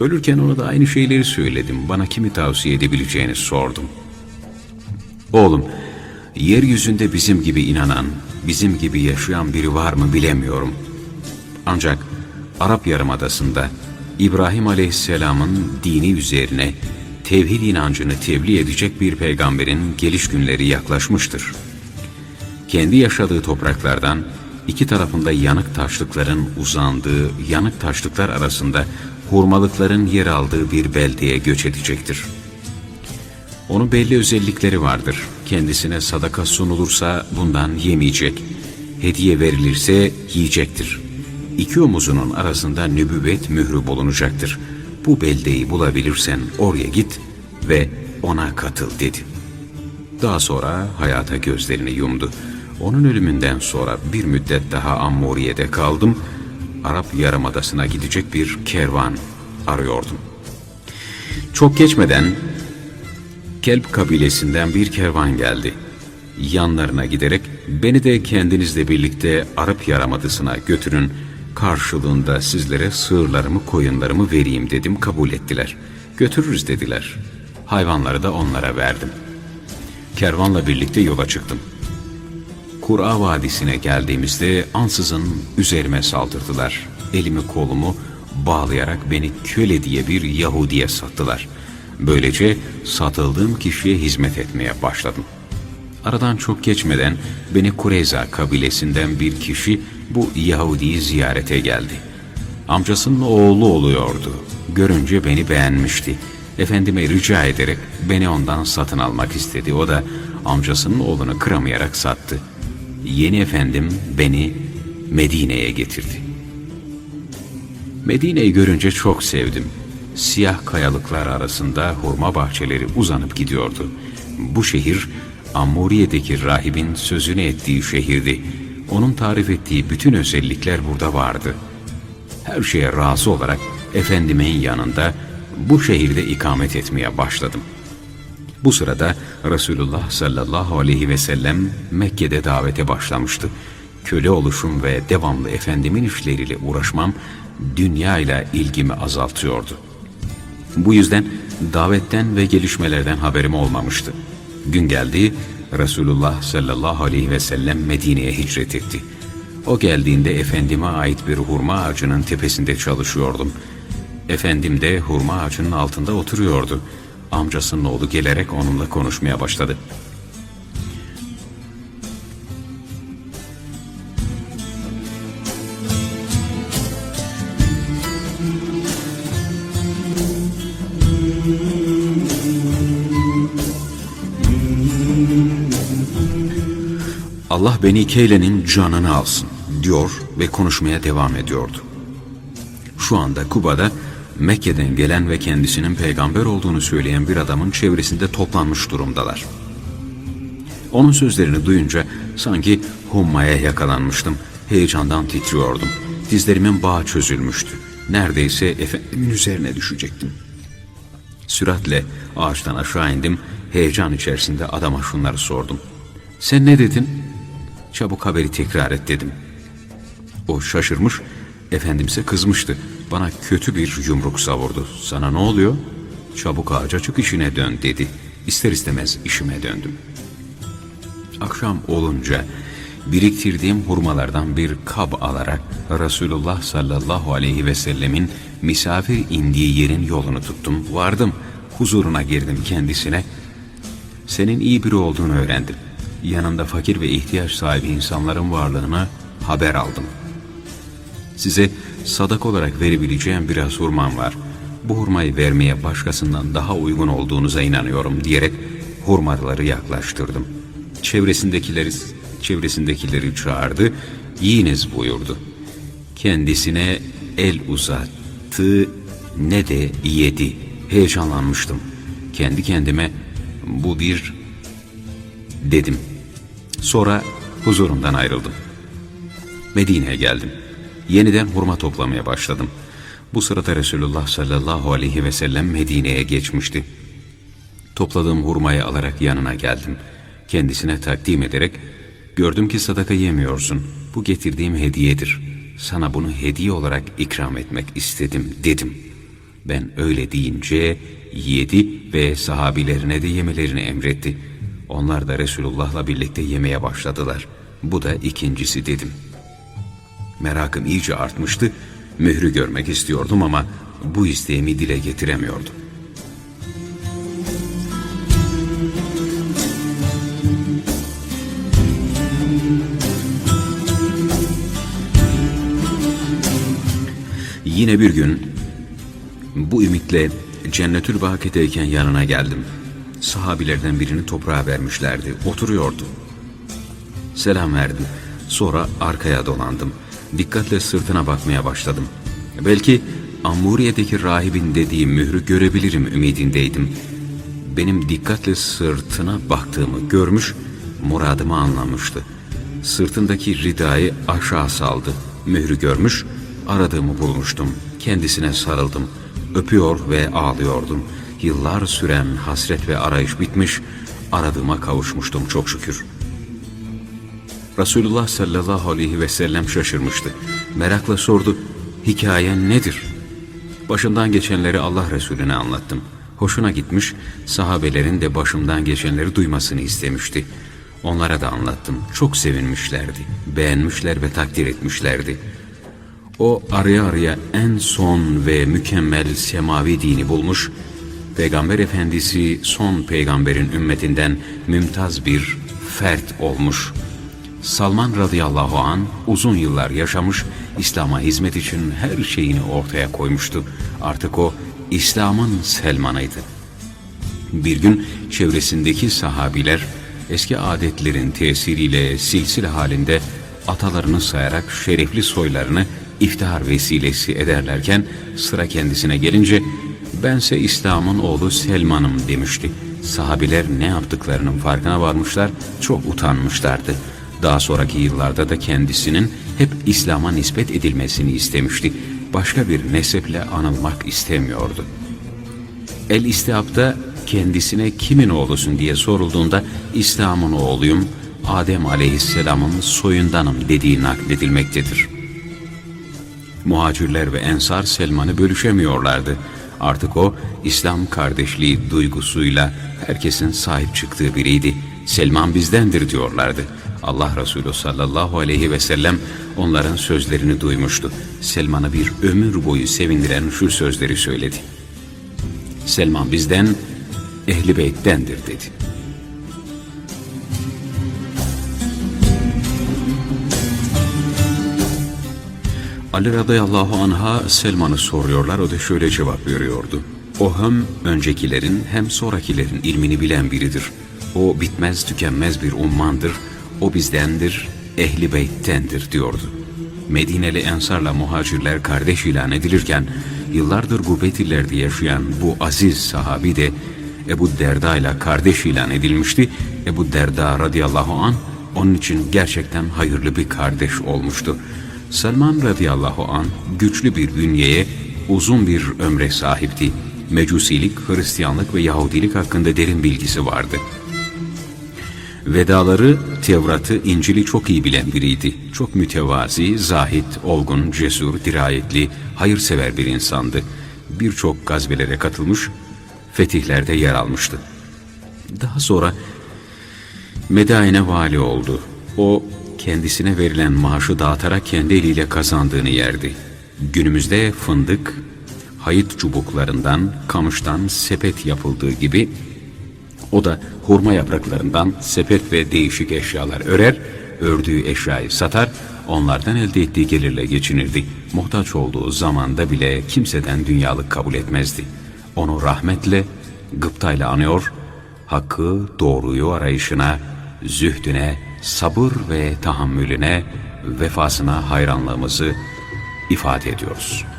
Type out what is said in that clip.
Ölürken ona da aynı şeyleri söyledim. Bana kimi tavsiye edebileceğini sordum. Oğlum, yeryüzünde bizim gibi inanan, bizim gibi yaşayan biri var mı bilemiyorum. Ancak Arap Yarımadası'nda İbrahim Aleyhisselam'ın dini üzerine tevhid inancını tebliğ edecek bir peygamberin geliş günleri yaklaşmıştır. Kendi yaşadığı topraklardan iki tarafında yanık taşlıkların uzandığı yanık taşlıklar arasında hurmalıkların yer aldığı bir beldeye göç edecektir. Onun belli özellikleri vardır. Kendisine sadaka sunulursa bundan yemeyecek. Hediye verilirse yiyecektir. İki omuzunun arasında nübüvvet mührü bulunacaktır. Bu beldeyi bulabilirsen oraya git ve ona katıl dedi. Daha sonra hayata gözlerini yumdu. Onun ölümünden sonra bir müddet daha Ammuriye'de kaldım. Arap Yarımadası'na gidecek bir kervan arıyordum. Çok geçmeden Kelp kabilesinden bir kervan geldi. Yanlarına giderek beni de kendinizle birlikte Arap Yarımadası'na götürün, karşılığında sizlere sığırlarımı, koyunlarımı vereyim dedim, kabul ettiler. Götürürüz dediler. Hayvanları da onlara verdim. Kervanla birlikte yola çıktım. Kura Vadisi'ne geldiğimizde ansızın üzerime saldırdılar. Elimi kolumu bağlayarak beni köle diye bir Yahudiye sattılar. Böylece satıldığım kişiye hizmet etmeye başladım. Aradan çok geçmeden beni Kureyza kabilesinden bir kişi bu Yahudi'yi ziyarete geldi. Amcasının oğlu oluyordu. Görünce beni beğenmişti. Efendime rica ederek beni ondan satın almak istedi. O da amcasının oğlunu kıramayarak sattı. Yeni efendim beni Medine'ye getirdi. Medine'yi görünce çok sevdim. Siyah kayalıklar arasında hurma bahçeleri uzanıp gidiyordu. Bu şehir Ammuriye'deki rahibin sözünü ettiği şehirdi. Onun tarif ettiği bütün özellikler burada vardı. Her şeye razı olarak Efendimin yanında bu şehirde ikamet etmeye başladım. Bu sırada Resulullah sallallahu aleyhi ve sellem Mekke'de davete başlamıştı. Köle oluşum ve devamlı Efendimin işleriyle uğraşmam dünya ile ilgimi azaltıyordu. Bu yüzden davetten ve gelişmelerden haberim olmamıştı. Gün geldi, Resulullah sallallahu aleyhi ve sellem Medine'ye hicret etti. O geldiğinde Efendime ait bir hurma ağacının tepesinde çalışıyordum. Efendim de hurma ağacının altında oturuyordu. Amcasının oğlu gelerek onunla konuşmaya başladı. Allah beni Keyle'nin canını alsın diyor ve konuşmaya devam ediyordu. Şu anda Kuba'da Mekke'den gelen ve kendisinin peygamber olduğunu söyleyen bir adamın çevresinde toplanmış durumdalar. Onun sözlerini duyunca sanki hummaya yakalanmıştım. Heyecandan titriyordum. Dizlerimin bağı çözülmüştü. Neredeyse efendimin üzerine düşecektim. Süratle ağaçtan aşağı indim. Heyecan içerisinde adama şunları sordum. Sen ne dedin? Çabuk haberi tekrar et dedim. O şaşırmış, efendimse kızmıştı. Bana kötü bir yumruk savurdu. Sana ne oluyor? Çabuk ağaca çık işine dön dedi. İster istemez işime döndüm. Akşam olunca biriktirdiğim hurmalardan bir kab alarak Resulullah sallallahu aleyhi ve sellemin misafir indiği yerin yolunu tuttum. Vardım, huzuruna girdim kendisine. Senin iyi biri olduğunu öğrendim. Yanında fakir ve ihtiyaç sahibi insanların varlığına haber aldım. Size sadak olarak verebileceğim biraz hurmam var. Bu hurmayı vermeye başkasından daha uygun olduğunuza inanıyorum diyerek hurmaları yaklaştırdım. Çevresindekileri, çevresindekileri çağırdı, yiyiniz buyurdu. Kendisine el uzattı, ne de yedi. Heyecanlanmıştım. Kendi kendime bu bir dedim. Sonra huzurundan ayrıldım. Medine'ye geldim. Yeniden hurma toplamaya başladım. Bu sırada Resulullah sallallahu aleyhi ve sellem Medine'ye geçmişti. Topladığım hurmayı alarak yanına geldim. Kendisine takdim ederek, gördüm ki sadaka yemiyorsun. Bu getirdiğim hediyedir. Sana bunu hediye olarak ikram etmek istedim dedim. Ben öyle deyince yedi ve sahabilerine de yemelerini emretti. Onlar da Resulullah'la birlikte yemeye başladılar. Bu da ikincisi dedim. Merakım iyice artmıştı. Mührü görmek istiyordum ama bu isteğimi dile getiremiyordum. Yine bir gün bu ümitle Cennetül Baki'deyken yanına geldim. Sahabilerden birini toprağa vermişlerdi. Oturuyordu. Selam verdim. Sonra arkaya dolandım. Dikkatle sırtına bakmaya başladım. Belki Ammuriye'deki rahibin dediği mührü görebilirim ümidindeydim. Benim dikkatle sırtına baktığımı görmüş, muradımı anlamıştı. Sırtındaki ridayı aşağı saldı. Mührü görmüş, aradığımı bulmuştum. Kendisine sarıldım. Öpüyor ve ağlıyordum. Yıllar süren hasret ve arayış bitmiş, aradığıma kavuşmuştum çok şükür.'' Resulullah sallallahu aleyhi ve sellem şaşırmıştı. Merakla sordu, hikayen nedir? Başımdan geçenleri Allah Resulüne anlattım. Hoşuna gitmiş, sahabelerin de başımdan geçenleri duymasını istemişti. Onlara da anlattım. Çok sevinmişlerdi. Beğenmişler ve takdir etmişlerdi. O araya araya en son ve mükemmel semavi dini bulmuş, Peygamber Efendisi son peygamberin ümmetinden mümtaz bir fert olmuş.'' Salman radıyallahu an uzun yıllar yaşamış, İslam'a hizmet için her şeyini ortaya koymuştu. Artık o İslam'ın Selman'ıydı. Bir gün çevresindeki sahabiler eski adetlerin tesiriyle silsile halinde atalarını sayarak şerefli soylarını iftihar vesilesi ederlerken sıra kendisine gelince bense İslam'ın oğlu Selman'ım demişti. Sahabiler ne yaptıklarının farkına varmışlar, çok utanmışlardı. Daha sonraki yıllarda da kendisinin hep İslam'a nispet edilmesini istemişti. Başka bir neseple anılmak istemiyordu. El İstihap'ta kendisine kimin oğlusun diye sorulduğunda İslam'ın oğluyum, Adem Aleyhisselam'ın soyundanım dediği nakledilmektedir. Muhacirler ve Ensar Selman'ı bölüşemiyorlardı. Artık o İslam kardeşliği duygusuyla herkesin sahip çıktığı biriydi. Selman bizdendir diyorlardı. Allah Resulü sallallahu aleyhi ve sellem onların sözlerini duymuştu. Selman'a bir ömür boyu sevindiren şu sözleri söyledi. Selman bizden, ehli beyttendir dedi. Ali radıyallahu anha Selman'ı soruyorlar, o da şöyle cevap veriyordu. O hem öncekilerin hem sonrakilerin ilmini bilen biridir. O bitmez tükenmez bir ummandır. O bizdendir, ehli beyttendir diyordu. Medineli ensarla muhacirler kardeş ilan edilirken yıllardır gurbet yaşayan bu aziz sahabi de Ebu Derda ile kardeş ilan edilmişti. Ebu Derda radıyallahu an onun için gerçekten hayırlı bir kardeş olmuştu. Salman radıyallahu an güçlü bir bünyeye, uzun bir ömre sahipti. Mecusilik, Hristiyanlık ve Yahudilik hakkında derin bilgisi vardı. Vedaları, Tevrat'ı, İncil'i çok iyi bilen biriydi. Çok mütevazi, zahit, olgun, cesur, dirayetli, hayırsever bir insandı. Birçok gazvelere katılmış, fetihlerde yer almıştı. Daha sonra Medain'e vali oldu. O kendisine verilen maaşı dağıtarak kendi eliyle kazandığını yerdi. Günümüzde fındık, hayıt çubuklarından, kamıştan sepet yapıldığı gibi o da hurma yapraklarından sepet ve değişik eşyalar örer, ördüğü eşyayı satar, onlardan elde ettiği gelirle geçinirdi. Muhtaç olduğu zamanda bile kimseden dünyalık kabul etmezdi. Onu rahmetle, gıptayla anıyor, hakkı, doğruyu arayışına, zühdüne, sabır ve tahammülüne, vefasına hayranlığımızı ifade ediyoruz.''